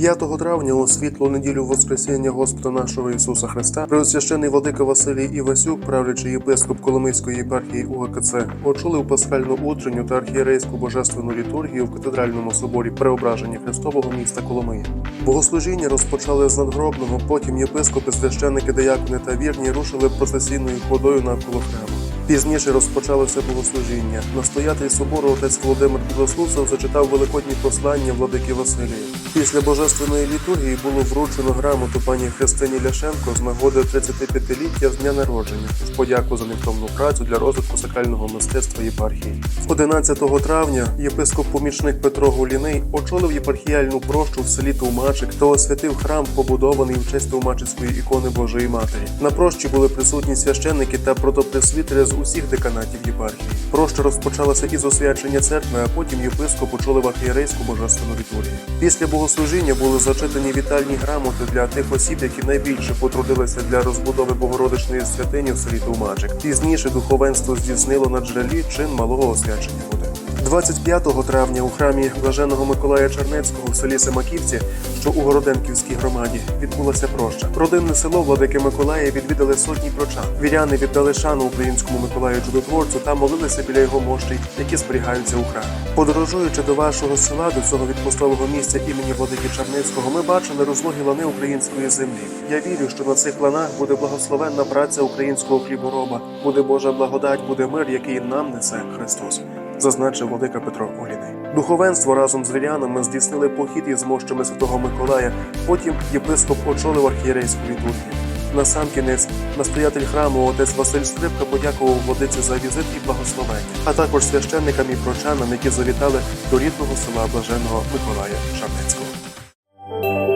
5 травня у світлу неділю Воскресіння Господа нашого Ісуса Христа преосвящений владика Василій Івасюк, правлячий єпископ Коломийської єпархії УГКЦ, очолив пасхальну утренню та архієрейську божественну літургію в катедральному соборі Преображення Христового міста Коломиї. Богослужіння розпочали з надгробного, потім єпископи, священники, диякони та вірні рушили процесійною ходою навколо храму. Пізніше розпочалося богослужіння. Настоятель собору отець Володимир Підослуцев зачитав великодні послання владики Василія. Після божественної літургії було вручено грамоту пані Христині Ляшенко з нагоди 35-ліття з дня народження в подяку за невтомну працю для розвитку сакрального мистецтва єпархії. 11 травня єпископ-помічник Петро Гуліний очолив єпархіальну прощу в селі Товмачик та освятив храм, побудований в честь Товмачицької ікони Божої Матері. На прощі були присутні священники та протопресвітери з усіх деканатів єпархії. Проща розпочалася із освячення церкви, а потім єпископ очолив архієрейську божественну літургію. Після богослужіння були зачитані вітальні грамоти для тих осіб, які найбільше потрудилися для розбудови Богородичної святині в селі Тумачик. Пізніше духовенство здійснило на джерелі чин малого освячення. 25 травня у храмі Блаженого Миколая Чернецького в селі Семаківці, що у Городенківській громаді, відбулася проща. Родинне село Владики Миколая відвідали сотні прочан. Віряни віддали шану українському Миколаю чудотворцю та молилися біля його мощей, які зберігаються у храмі. Подорожуючи до вашого села, до цього відпустового місця імені Владики Черницького, ми бачили розлогі лани української землі. Я вірю, що на цих ланах буде благословенна праця українського хлібороба, буде Божа благодать, буде мир, який нам несе Христос зазначив владика Петро Оліний. Духовенство разом з вірянами здійснили похід із мощами Святого Миколая. Потім єпископ очолив архієрейську літургію. Насамкінець настоятель храму отець Василь Скрипка подякував владиці за візит і благословення, а також священникам і прочанам, які завітали до рідного села Блаженого Миколая Шарнецького.